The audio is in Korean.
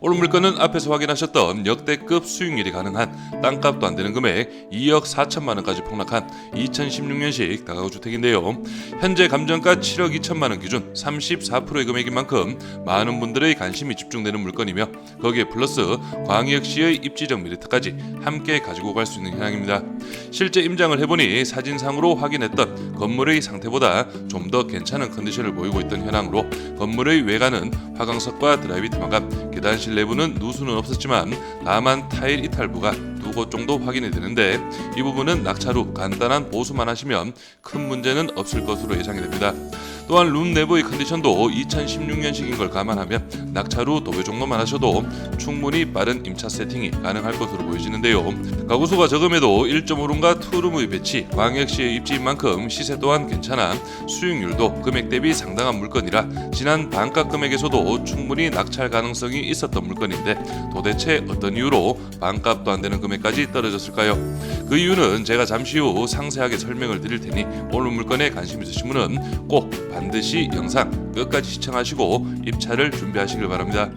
오늘 물건은 앞에서 확인하셨던 역대급 수익률이 가능한 땅값도 안 되는 금액 2억 4천만 원까지 폭락한 2016년식 다가구 주택인데요. 현재 감정가 7억 2천만 원 기준 34%의 금액인 만큼 많은 분들의 관심이 집중되는 물건이며 거기에 플러스 광역시의 입지적 메리트까지 함께 가지고 갈 수 있는 현황입니다. 실제 임장을 해보니 사진상으로 확인했던 건물의 상태보다 좀 더 괜찮은 컨디션을 보이고 있던 현황으로 건물의 외관은 화강석과 드라이비트 마감, 계단실 내부는 누수는 없었지만 다만 타일 이탈부가 두곳 정도 확인이 되는데 이 부분은 낙차로 간단한 보수만 하시면 큰 문제는 없을 것으로 예상이 됩니다. 또한 룸 내부의 컨디션도 2016년식인 걸 감안하면 낙차로 도배 정도만 하셔도 충분히 빠른 임차 세팅이 가능할 것으로 보여지는데요. 가구수가 적음에도 1.5룸과 2룸의 배치, 광역시의 입지인 만큼 시세 또한 괜찮아 수익률도 금액 대비 상당한 물건이라 지난 반가 금액에서도 충분히 낙찰 가능성이 있었던 물건인데 도대체 어떤 이유로 반값도 안 되는 금액까지 떨어졌을까요? 그 이유는 제가 잠시 후 상세하게 설명을 드릴 테니 오늘 물건에 관심 있으신 분은 꼭 반드시 영상 끝까지 시청하시고 입찰을 준비하시길 바랍니다.